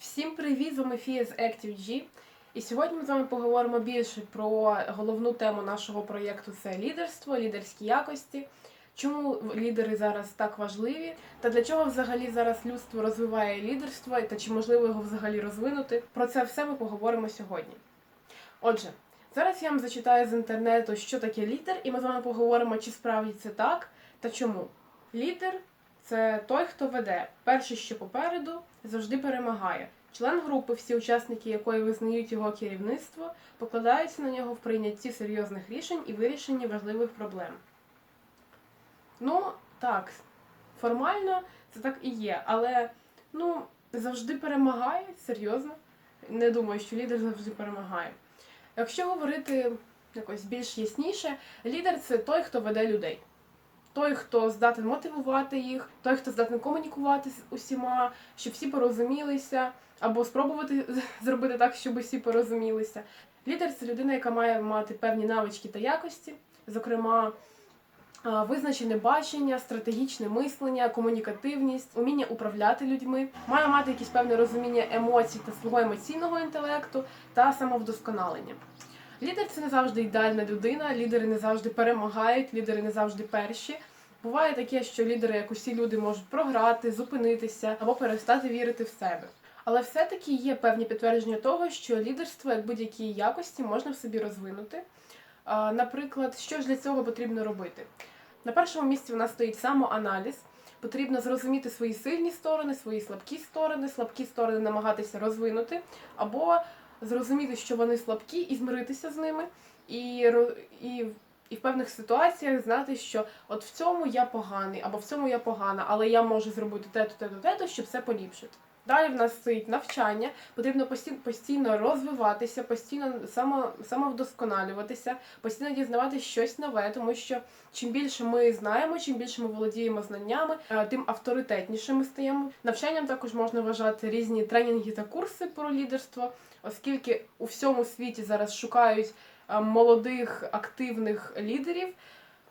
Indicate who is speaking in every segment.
Speaker 1: Всім привіт! З вами Фія з ActiveG. І сьогодні ми з вами поговоримо більше про головну тему нашого проєкту це лідерство, лідерські якості. Чому лідери зараз так важливі, та для чого взагалі зараз людство розвиває лідерство, та чи можливо його взагалі розвинути? Про це все ми поговоримо сьогодні. Отже, зараз я вам зачитаю з інтернету, що таке лідер, і ми з вами поговоримо, чи справді це так та чому. Лідер це той, хто веде. Перший, що попереду, завжди перемагає. Член групи, всі учасники якої визнають його керівництво, покладаються на нього в прийнятті серйозних рішень і вирішенні важливих проблем. Ну, так, формально це так і є, але ну, завжди перемагає, серйозно. Не думаю, що лідер завжди перемагає. Якщо говорити якось більш ясніше, лідер це той, хто веде людей. Той, хто здатен мотивувати їх, той, хто здатен комунікувати з усіма, щоб всі порозумілися, або спробувати зробити так, щоб усі порозумілися. Лідер це людина, яка має мати певні навички та якості, зокрема, визначене бачення, стратегічне мислення, комунікативність, уміння управляти людьми, має мати якесь певне розуміння емоцій та свого емоційного інтелекту та самовдосконалення. Лідер це не завжди ідеальна людина, лідери не завжди перемагають, лідери не завжди перші. Буває таке, що лідери, як усі люди, можуть програти, зупинитися або перестати вірити в себе. Але все-таки є певні підтвердження того, що лідерство, як будь-які якості, можна в собі розвинути. Наприклад, що ж для цього потрібно робити? На першому місці у нас стоїть самоаналіз. Потрібно зрозуміти свої сильні сторони, свої слабкі сторони, слабкі сторони намагатися розвинути, або зрозуміти, що вони слабкі, і змиритися з ними, і, і, і в певних ситуаціях знати, що от в цьому я поганий, або в цьому я погана, але я можу зробити те-то, те-то, те-то, щоб все поліпшити. Далі в нас стоїть навчання, потрібно постійно, розвиватися, постійно само, самовдосконалюватися, постійно дізнаватися щось нове, тому що чим більше ми знаємо, чим більше ми володіємо знаннями, е, тим авторитетніше ми стаємо. Навчанням також можна вважати різні тренінги та курси про лідерство, оскільки у всьому світі зараз шукають е, молодих активних лідерів.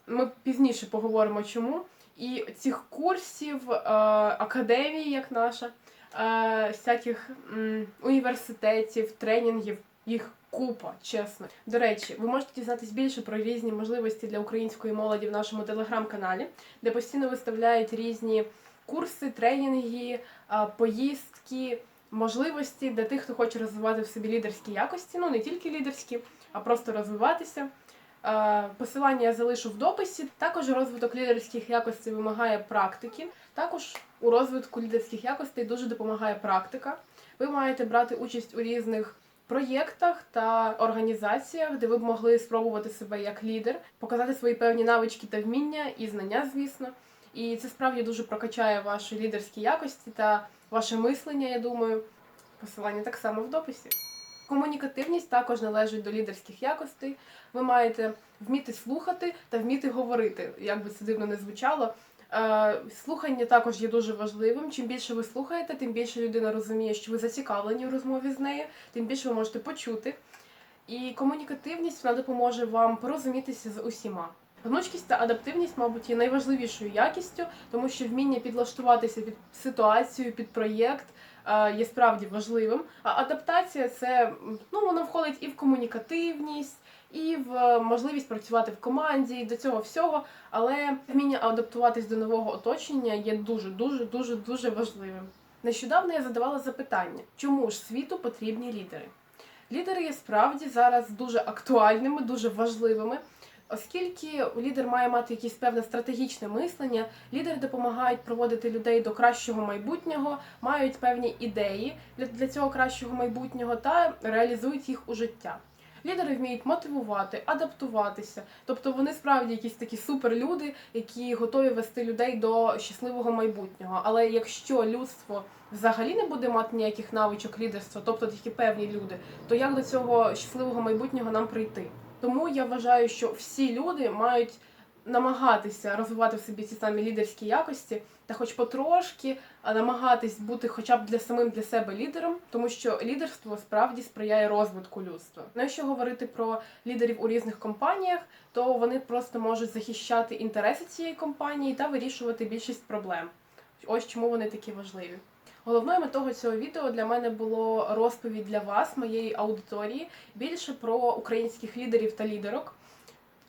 Speaker 1: Ми пізніше поговоримо чому. І цих курсів, е, академій, як наша, е, всяких університетів, тренінгів, їх купа, чесно. До речі, ви можете дізнатись більше про різні можливості для української молоді в нашому телеграм-каналі, де постійно виставляють різні курси, тренінги, поїздки, можливості для тих, хто хоче розвивати в собі лідерські якості, ну не тільки лідерські, а просто розвиватися. Е, Посилання я залишу в дописі. Також розвиток лідерських якостей вимагає практики. Також у розвитку лідерських якостей дуже допомагає практика. Ви маєте брати участь у різних проєктах та організаціях, де ви б могли спробувати себе як лідер, показати свої певні навички та вміння і знання, звісно. І це справді дуже прокачає ваші лідерські якості та ваше мислення, я думаю. Посилання так само в дописі. Комунікативність також належить до лідерських якостей. Ви маєте вміти слухати та вміти говорити, як би це дивно не звучало. Е, Слухання також є дуже важливим. Чим більше ви слухаєте, тим більше людина розуміє, що ви зацікавлені в розмові з нею, тим більше ви можете почути. І комунікативність вона допоможе вам порозумітися з усіма. Гнучкість та адаптивність, мабуть, є найважливішою якістю, тому що вміння підлаштуватися під ситуацію, під проєкт е, є справді важливим. А адаптація це ну воно входить і в комунікативність, і в е, можливість працювати в команді, і до цього всього. Але вміння адаптуватись до нового оточення є дуже, дуже, дуже, дуже важливим. Нещодавно я задавала запитання, чому ж світу потрібні лідери? Лідери є справді зараз дуже актуальними, дуже важливими. Оскільки лідер має мати якесь певне стратегічне мислення, лідери допомагають проводити людей до кращого майбутнього, мають певні ідеї для, цього кращого майбутнього та реалізують їх у життя. Лідери вміють мотивувати, адаптуватися, тобто вони справді якісь такі суперлюди, які готові вести людей до щасливого майбутнього. Але якщо людство взагалі не буде мати ніяких навичок лідерства, тобто тільки певні люди, то як до цього щасливого майбутнього нам прийти? Тому я вважаю, що всі люди мають намагатися розвивати в собі ці самі лідерські якості, та хоч потрошки намагатись бути хоча б для самим для себе лідером, тому що лідерство справді сприяє розвитку людства. Ну, якщо говорити про лідерів у різних компаніях, то вони просто можуть захищати інтереси цієї компанії та вирішувати більшість проблем. Ось чому вони такі важливі. Головною метою цього відео для мене було розповідь для вас, моєї аудиторії, більше про українських лідерів та лідерок,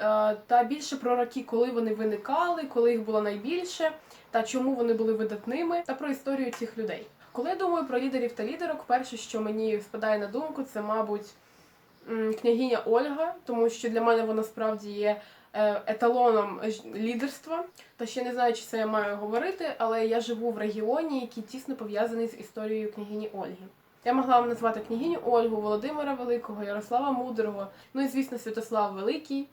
Speaker 1: е, та більше про роки, коли вони виникали, коли їх було найбільше, та чому вони були видатними, та про історію цих людей. Коли я думаю про лідерів та лідерок, перше, що мені спадає на думку, це, мабуть, княгиня Ольга, тому що для мене вона справді є еталоном лідерства. Та ще не знаю, чи це я маю говорити, але я живу в регіоні, який тісно пов'язаний з історією княгині Ольги. Я могла вам назвати княгиню Ольгу, Володимира Великого, Ярослава Мудрого, ну і звісно, Святослав Великий.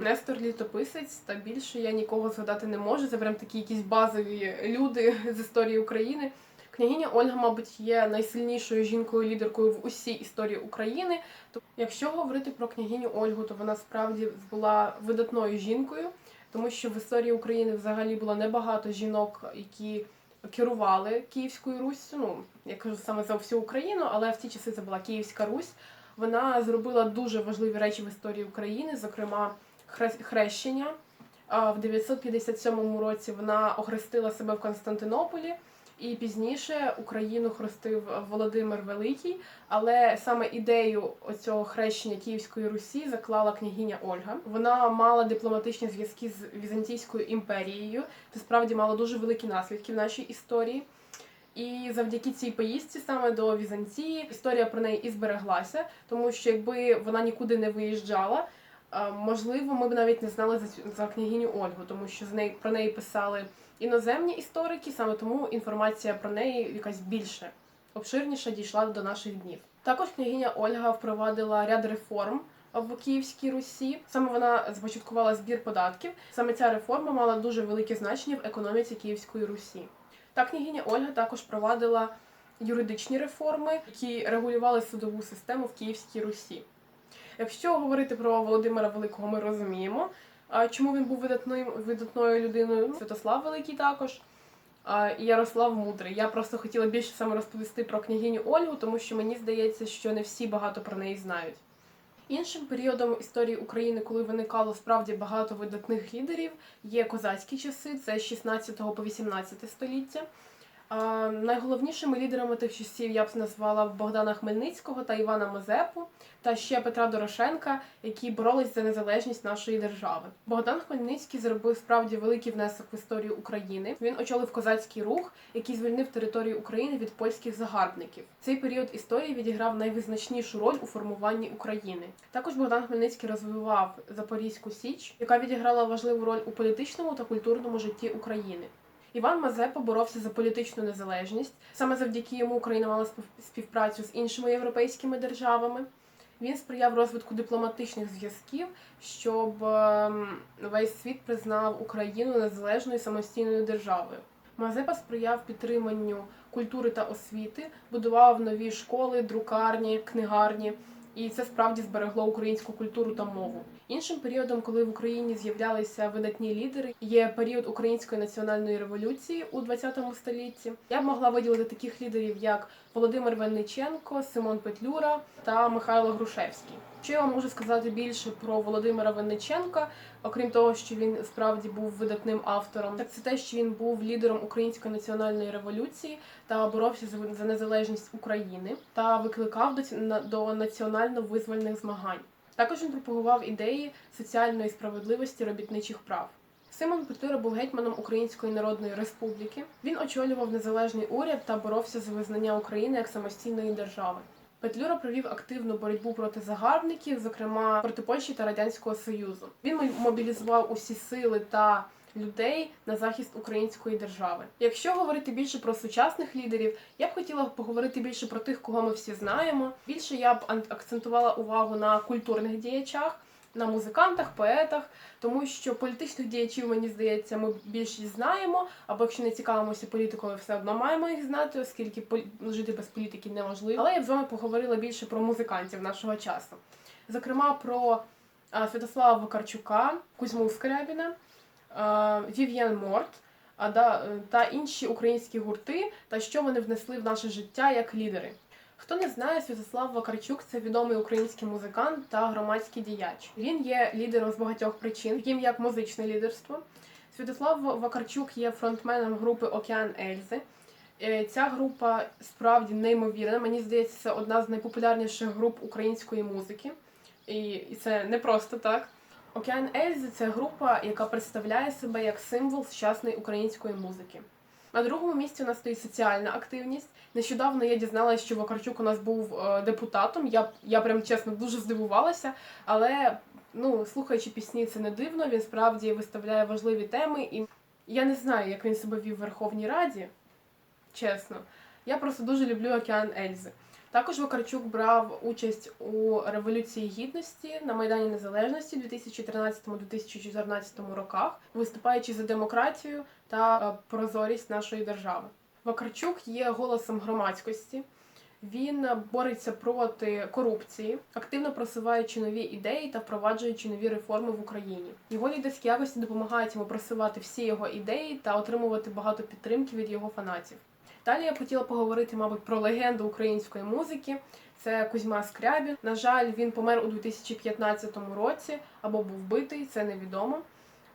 Speaker 1: Нестор Літописець, та більше я нікого згадати не можу. Це прям такі якісь базові люди з історії України. Княгиня Ольга, мабуть, є найсильнішою жінкою-лідеркою в усій історії України. То, якщо говорити про княгиню Ольгу, то вона справді була видатною жінкою, тому що в історії України взагалі було небагато жінок, які керували Київською Руссю. Ну, я кажу саме за всю Україну, але в ті часи це була Київська Русь. Вона зробила дуже важливі речі в історії України, зокрема хре- хрещення. В 957 році вона охрестила себе в Константинополі, і пізніше Україну хрестив Володимир Великий. Але саме ідею оцього хрещення Київської Русі заклала княгиня Ольга. Вона мала дипломатичні зв'язки з Візантійською імперією. Це справді мало дуже великі наслідки в нашій історії. І завдяки цій поїздці саме до Візантії історія про неї і збереглася, тому що якби вона нікуди не виїжджала, можливо, ми б навіть не знали за, за княгиню Ольгу, тому що з неї про неї писали іноземні історики, саме тому інформація про неї якась більше обширніша дійшла до наших днів. Також княгиня Ольга впровадила ряд реформ в Київській Русі. Саме вона започаткувала збір податків. Саме ця реформа мала дуже велике значення в економіці Київської Русі. Та княгиня Ольга також провадила юридичні реформи, які регулювали судову систему в Київській Русі. Якщо говорити про Володимира Великого, ми розуміємо, чому він був видатним, видатною людиною. Святослав Великий також. а, І Ярослав Мудрий. Я просто хотіла більше саме розповісти про княгиню Ольгу, тому що мені здається, що не всі багато про неї знають. Іншим періодом історії України, коли виникало справді багато видатних лідерів, є козацькі часи, це з 16 по 18 століття. Найголовнішими лідерами тих часів я б назвала Богдана Хмельницького та Івана Мазепу, та ще Петра Дорошенка, які боролись за незалежність нашої держави. Богдан Хмельницький зробив справді великий внесок в історію України. Він очолив козацький рух, який звільнив територію України від польських загарбників. Цей період історії відіграв найвизначнішу роль у формуванні України. Також Богдан Хмельницький розвивав Запорізьку Січ, яка відіграла важливу роль у політичному та культурному житті України. Іван Мазепа боровся за політичну незалежність. Саме завдяки йому Україна мала спів- співпрацю з іншими європейськими державами. Він сприяв розвитку дипломатичних зв'язків, щоб ем, весь світ признав Україну незалежною самостійною державою. Мазепа сприяв підтриманню культури та освіти, будував нові школи, друкарні, книгарні, і це справді зберегло українську культуру та мову. Іншим періодом, коли в Україні з'являлися видатні лідери, є період української національної революції у 20 столітті. Я б могла виділити таких лідерів, як Володимир Винниченко, Симон Петлюра та Михайло Грушевський. Що я вам можу сказати більше про Володимира Винниченка, окрім того, що він справді був видатним автором, так це те, що він був лідером української національної революції та боровся за- за незалежність України та викликав до, до національно-визвольних змагань. Також він пропагував ідеї соціальної справедливості робітничих прав. Симон Петлюра був гетьманом Української Народної Республіки. Він очолював незалежний уряд та боровся за визнання України як самостійної держави. Петлюра провів активну боротьбу проти загарбників, зокрема проти Польщі та Радянського Союзу. Він мобілізував усі сили та людей на захист української держави. Якщо говорити більше про сучасних лідерів, я б хотіла поговорити більше про тих, кого ми всі знаємо. Більше я б акцентувала увагу на культурних діячах, на музикантах, поетах, тому що політичних діячів, мені здається, ми більшість знаємо. Або якщо не цікавимося політикою, все одно маємо їх знати, оскільки жити без політики неможливо. Але я б з вами поговорила більше про музикантів нашого часу. Зокрема, про Святослава Вакарчука, Кузьму Скрябіна, Вів'ян Морт а, да, е, та інші українські гурти, та що вони внесли в наше життя як лідери. Хто не знає, Святослав Вакарчук це відомий український музикант та громадський діяч. Він є лідером з багатьох причин, таким як музичне лідерство. Святослав Вакарчук є фронтменом групи Океан Ельзи. Е, Ця група справді неймовірна. Мені здається, це одна з найпопулярніших груп української музики. І, це не просто так. Океан Ельзи це група, яка представляє себе як символ сучасної української музики. На другому місці у нас стоїть соціальна активність. Нещодавно я дізналася, що Вакарчук у нас був е, депутатом. Я, я прям чесно дуже здивувалася, але ну, слухаючи пісні, це не дивно. Він справді виставляє важливі теми, і я не знаю, як він себе вів в Верховній Раді. Чесно, я просто дуже люблю океан Ельзи. Також Вакарчук брав участь у Революції Гідності на Майдані Незалежності у 2013-2014 роках, виступаючи за демократію та е, прозорість нашої держави. Вакарчук є голосом громадськості. Він бореться проти корупції, активно просуваючи нові ідеї та впроваджуючи нові реформи в Україні. Його лідерські якості допомагають йому просувати всі його ідеї та отримувати багато підтримки від його фанатів. Далі я б хотіла поговорити, мабуть, про легенду української музики. Це Кузьма Скрябін. На жаль, він помер у 2015 році або був вбитий, це невідомо.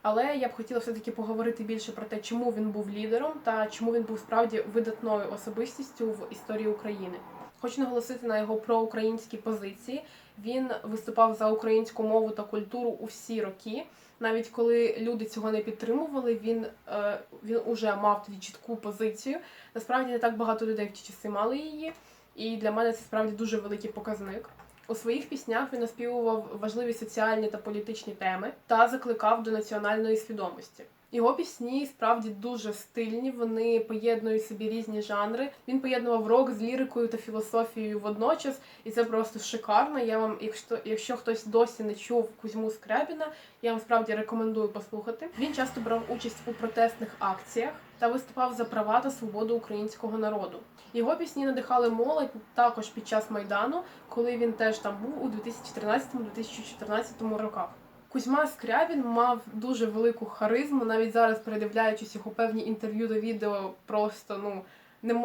Speaker 1: Але я б хотіла все-таки поговорити більше про те, чому він був лідером та чому він був справді видатною особистістю в історії України. Хочу наголосити на його проукраїнські позиції. Він виступав за українську мову та культуру у всі роки. Навіть коли люди цього не підтримували, він, е, він уже мав тоді чітку позицію. Насправді не так багато людей в ті часи мали її, і для мене це справді дуже великий показник. У своїх піснях він оспівував важливі соціальні та політичні теми та закликав до національної свідомості. Його пісні справді дуже стильні, вони поєднують собі різні жанри. Він поєднував рок з лірикою та філософією водночас, і це просто шикарно. Я вам, якщо якщо хтось досі не чув Кузьму Скрябіна, я вам справді рекомендую послухати. Він часто брав участь у протестних акціях та виступав за права та свободу українського народу. Його пісні надихали молодь також під час майдану, коли він теж там був у 2013-2014 роках. Кузьма Скрябін мав дуже велику харизму, навіть зараз передивляючись його певні інтерв'ю до відео, просто ну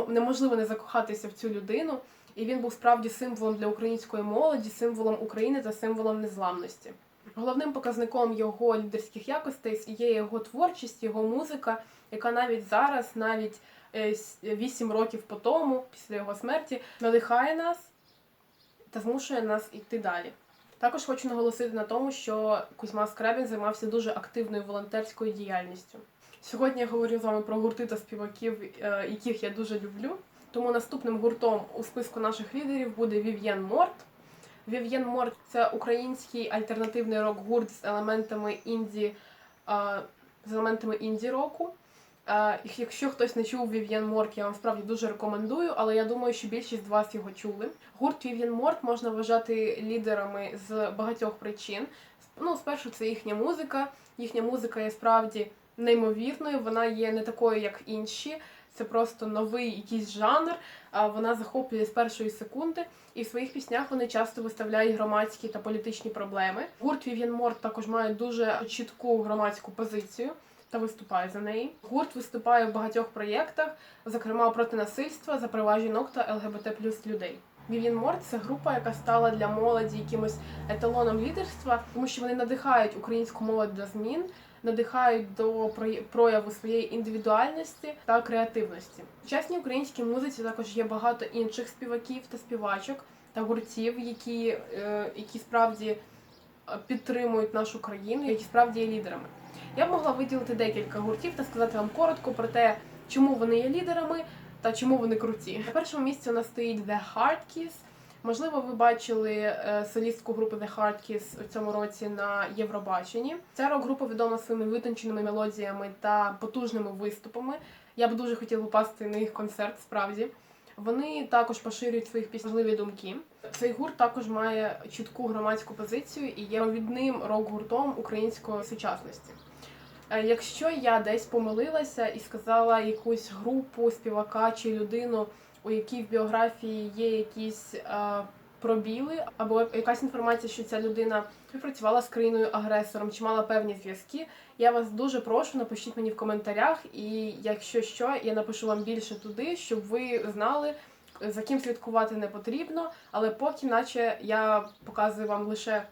Speaker 1: неможливо не закохатися в цю людину. І він був справді символом для української молоді, символом України та символом незламності. Головним показником його лідерських якостей є його творчість, його музика, яка навіть зараз, навіть е, вісім років по тому, після його смерті, надихає нас та змушує нас йти далі. Також хочу наголосити на тому, що Кузьма Скрябін займався дуже активною волонтерською діяльністю. Сьогодні я говорю з вами про гурти та співаків, е, яких я дуже люблю. Тому наступним гуртом у списку наших лідерів буде Вів'єн Морт. Вів'єн Морт це український альтернативний рок-гурт з елементами інді, е, з елементами інді-року. Е, і Якщо хтось не чув Вів'єн Морт, я вам справді дуже рекомендую, але я думаю, що більшість з вас його чули. Гурт Вів'єн Морт можна вважати лідерами з багатьох причин. Ну, спершу, це їхня музика. Їхня музика є справді неймовірною, вона є не такою, як інші. Це просто новий якийсь жанр. Вона захоплює з першої секунди, і в своїх піснях вони часто виставляють громадські та політичні проблеми. Гурт Вів'єн Морт також має дуже чітку громадську позицію та виступає за неї. Гурт виступає в багатьох проєктах, зокрема проти насильства, за права жінок та ЛГБТ плюс людей. Вів'єн Морт це група, яка стала для молоді якимось еталоном лідерства, тому що вони надихають українську молодь до змін, надихають до прояву своєї індивідуальності та креативності. В сучасній українській музиці також є багато інших співаків та співачок та гуртів, які, е, які справді е, підтримують нашу країну, які справді є лідерами. Я б могла виділити декілька гуртів та сказати вам коротко про те, чому вони є лідерами та чому вони круті. На першому місці у нас стоїть The Hard Kiss. Можливо, ви бачили е, солістку групи The Hard Kiss у цьому році на Євробаченні. Ця рок-група відома своїми витонченими мелодіями та потужними виступами. Я б дуже хотіла попасти на їх концерт, справді. Вони також поширюють своїх важливі думки. Цей гурт також має чітку громадську позицію і є провідним рок-гуртом української сучасності. Е, Якщо я десь помилилася і сказала якусь групу співака чи людину, у якій в біографії є якісь е, пробіли, або якась інформація, що ця людина співпрацювала з країною агресором чи мала певні зв'язки, я вас дуже прошу, напишіть мені в коментарях, і якщо що, я напишу вам більше туди, щоб ви знали, за ким слідкувати не потрібно, але поки, наче я показую вам лише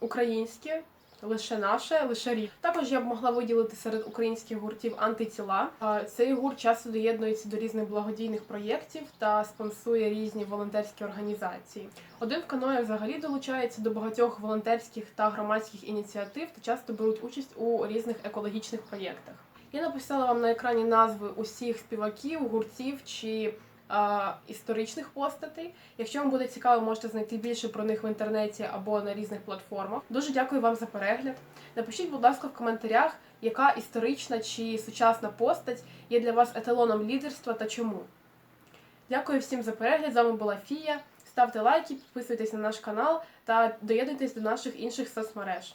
Speaker 1: українське Лише наше, лише рік. Також я б могла виділити серед українських гуртів антитіла. Цей гурт часто доєднується до різних благодійних проєктів та спонсує різні волонтерські організації. Один в каної взагалі долучається до багатьох волонтерських та громадських ініціатив та часто беруть участь у різних екологічних проєктах. Я написала вам на екрані назви усіх співаків, гуртів чи історичних постатей. Якщо вам буде цікаво, можете знайти більше про них в інтернеті або на різних платформах. Дуже дякую вам за перегляд. Напишіть, будь ласка, в коментарях, яка історична чи сучасна постать є для вас еталоном лідерства та чому. Дякую всім за перегляд. З вами була Фія. Ставте лайки, підписуйтесь на наш канал та доєднуйтесь до наших інших соцмереж.